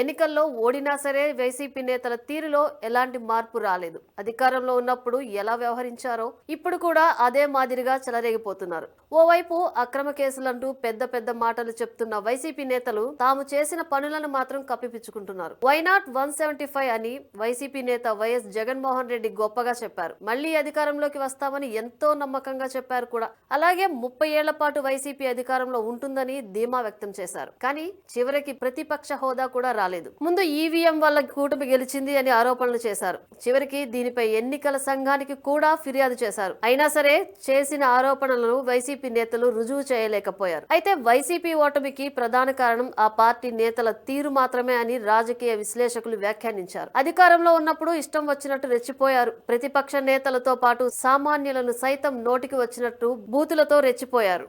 ఎన్నికల్లో ఓడినా సరే వైసీపీ నేతల తీరులో ఎలాంటి మార్పు రాలేదు. అధికారంలో ఉన్నప్పుడు ఎలా వ్యవహరించారో ఇప్పుడు కూడా అదే మాదిరిగా చెలరేగిపోతున్నారు. ఓవైపు అక్రమ కేసులంటూ పెద్ద పెద్ద మాటలు చెప్తున్న వైసీపీ నేతలు తాము చేసిన పనులను మాత్రం కప్పిపుచ్చుకుంటున్నారు. Why not one seventy five అని వైసీపీ నేత వైఎస్ జగన్మోహన్ రెడ్డి గొప్పగా చెప్పారు. మళ్ళీ అధికారంలోకి వస్తామని ఎంతో నమ్మకంగా చెప్పారు కూడా. అలాగే ముప్పై ఏళ్ళ పాటు వైసీపీ అధికారంలో ఉంటుందని ధీమా వ్యక్తం చేశారు. కానీ చివరికి ప్రతిపక్ష హోదా కూడా రాలేదు. ముందు ఈవీఎం వల్ల కూటమి గెలిచింది అని ఆరోపణలు చేశారు. చివరికి దీనిపై ఎన్నికల సంఘానికి కూడా ఫిర్యాదు చేశారు. అయినా సరే చేసిన ఆరోపణలను వైసీపీ నేతలు రుజువు చేయలేకపోయారు. అయితే వైసీపీ ఓటమికి ప్రధాన కారణం ఆ పార్టీ నేతల తీరు మాత్రమే అని రాజకీయ విశ్లేషకులు వ్యాఖ్యానించారు. అధికారంలో ఉన్నప్పుడు ఇష్టం వచ్చినట్టు రెచ్చిపోయారు. ప్రతిపక్ష నేతలతో పాటు సామాన్యులను సైతం నోటికి వచ్చినట్టు బూతులతో రెచ్చిపోయారు.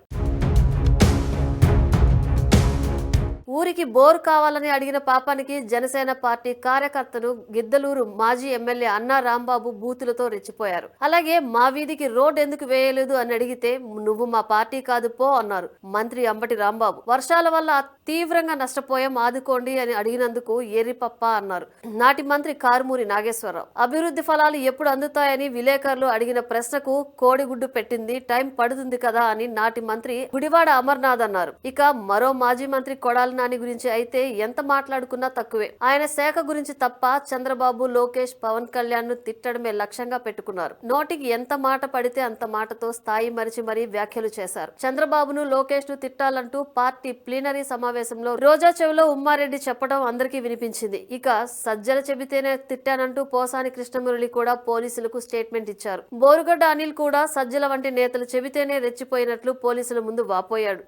ఊరికి బోరు కావాలని అడిగిన పాపానికి జనసేన పార్టీ కార్యకర్తలు గిద్దలూరు మాజీ ఎమ్మెల్యే అన్నా రాంబాబు బూతులతో రెచ్చిపోయారు. అలాగే మా వీధికి రోడ్ ఎందుకు వేయలేదు అని అడిగితే నువ్వు మా పార్టీ కాదు పో అన్నారు మంత్రి అంబటి రాంబాబు. వర్షాల వల్ల తీవ్రంగా నష్టపోయాం ఆదుకోండి అని అడిగినందుకు ఎరిపప్ప అన్నారు. నాటి మంత్రి కారుమూరి నాగేశ్వరరావు. అభివృద్ధి ఫలాలు ఎప్పుడు అందుతాయని విలేకరులు అడిగిన ప్రశ్నకు కోడిగుడ్డు పెట్టింది టైం పడుతుంది కదా అని నాటి మంత్రి గుడివాడ అమర్నాథ్ అన్నారు. ఇక మరో మాజీ మంత్రి కొడాలి దాని గురించి అయితే ఎంత మాట్లాడుకున్నా తక్కువే. ఆయన శాఖ గురించి తప్ప చంద్రబాబు లోకేష్ పవన్ కళ్యాణ్ను తిట్టడమే లక్ష్యంగా పెట్టుకున్నారు. నోటికి ఎంత మాట పడితే అంత మాటతో స్థాయి మరిచి మరీ వ్యాఖ్యలు చేశారు. చంద్రబాబును లోకేష్ను తిట్టాలంటూ పార్టీ ప్లీనరీ సమావేశంలో రోజా చెవిలో ఉమ్మారెడ్డి చెప్పడం అందరికీ వినిపించింది. ఇక సజ్జల చెబితేనే తిట్టానంటూ పోసాని కృష్ణమురళి కూడా పోలీసులకు స్టేట్మెంట్ ఇచ్చారు. బోరుగడ్డ అనిల్ కూడా సజ్జల వంటి నేతలు చెబితేనే రెచ్చిపోయినట్లు పోలీసుల ముందు వాపోయాడు.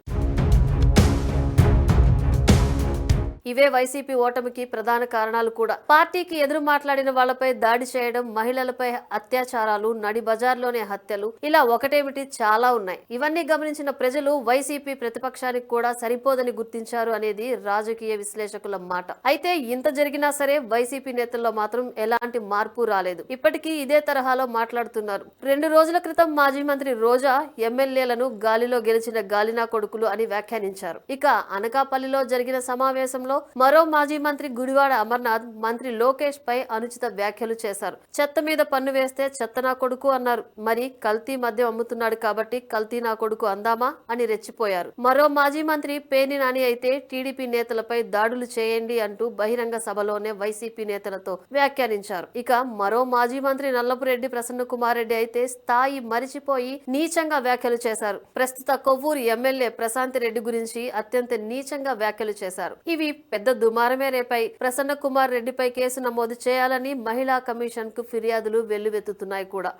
ఇవే వైసీపీ ఓటమికి ప్రధాన కారణాలు కూడా. పార్టీకి ఎదురు మాట్లాడిన వాళ్ళపై దాడి చేయడం మహిళలపై అత్యాచారాలు నడి బజార్లోనే హత్యలు ఇలా ఒకటేమిటి చాలా ఉన్నాయి. ఇవన్నీ గమనించిన ప్రజలు వైసీపీ ప్రతిపక్షానికి కూడా సరిపోదని గుర్తించారు అనేది రాజకీయ విశ్లేషకుల మాట. అయితే ఇంత జరిగినా సరే వైసీపీ నేతల్లో మాత్రం ఎలాంటి మార్పు రాలేదు. ఇప్పటికీ ఇదే తరహాలో మాట్లాడుతున్నారు. రెండు రోజుల క్రితం మాజీ మంత్రి రోజా ఎమ్మెల్యేలను గాలిలో గెలిచిన గాలినా కొడుకులు అని వ్యాఖ్యానించారు. ఇక అనకాపల్లిలో జరిగిన సమావేశంలో మరో మాజీ మంత్రి గుడివాడ అమర్నాథ్ మంత్రి లోకేష్ పై అనుచిత వ్యాఖ్యలు చేశారు. చెత్త మీద పన్ను వేస్తే చెత్త నా కొడుకు అన్నారు. మరి కల్తీ మద్యం అమ్ముతున్నాడు కాబట్టి కల్తీ నా కొడుకు అందామా అని రెచ్చిపోయారు. మరో మాజీ మంత్రి పేని నాని అయితే టీడీపీ నేతలపై దాడులు చేయండి అంటూ బహిరంగ సభలోనే వైసీపీ నేతలతో వ్యాఖ్యానించారు. ఇక మరో మాజీ మంత్రి నల్లపురెడ్డి ప్రసన్న కుమార్ రెడ్డి అయితే స్థాయి మరిచిపోయి నీచంగా వ్యాఖ్యలు చేశారు. ప్రస్తుత కొవ్వూరు ఎమ్మెల్యే ప్రశాంత్ రెడ్డి గురించి అత్యంత నీచంగా వ్యాఖ్యలు చేశారు. ఇవి పెద్ద దుమారమే రేపై ప్రసన్న కుమార్ రెడ్డిపై కేసు నమోదు చేయాలని మహిళా కమిషన్కు ఫిర్యాదులు వెల్లువెత్తుతున్నాయి కూడా.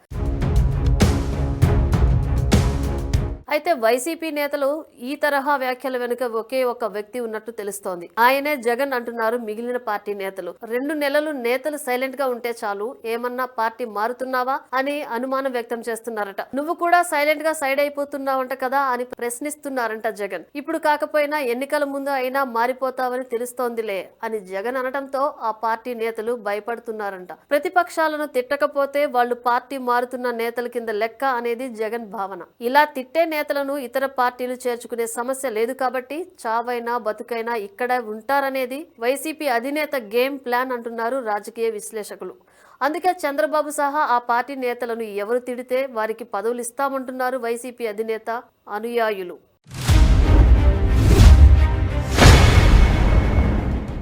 అయితే వైసీపీ నేతలు ఈ తరహా వ్యాఖ్యల వెనుక ఒకే ఒక వ్యక్తి ఉన్నట్టు తెలుస్తోంది. ఆయనే జగన్ అంటున్నారు మిగిలిన పార్టీ నేతలు. రెండు నెలలు నేతలు సైలెంట్గా ఉంటే చాలు ఏమన్నా పార్టీ మారుతున్నావా అని అనుమానం వ్యక్తం చేస్తున్నారట. నువ్వు కూడా సైలెంట్గా సైడ్ అయిపోతున్నావంట కదా అని ప్రశ్నిస్తున్నారంట జగన్. ఇప్పుడు కాకపోయినా ఎన్నికల ముందు అయినా మారిపోతావని తెలుస్తోందిలే అని జగన్ అనడంతో ఆ పార్టీ నేతలు భయపడుతున్నారంట. ప్రతిపక్షాలను తిట్టకపోతే వాళ్ళు పార్టీ మారుతున్న నేతల కింద లెక్క అనేది జగన్ భావన. ఇలా తిట్టే నేతలను ఇతర పార్టీలు చేర్చుకునే సమస్య లేదు కాబట్టి చావైనా బతుకైనా ఇక్కడ ఉంటారనేది వైసీపీ అధినేత గేమ్ ప్లాన్ అంటున్నారు రాజకీయ విశ్లేషకులు. అందుకే చంద్రబాబు సహా ఆ పార్టీ నేతలను ఎవరు తిడితే వారికి పదవులు ఇస్తామంటున్నారు వైసీపీ అధినేత అనుయాయులు.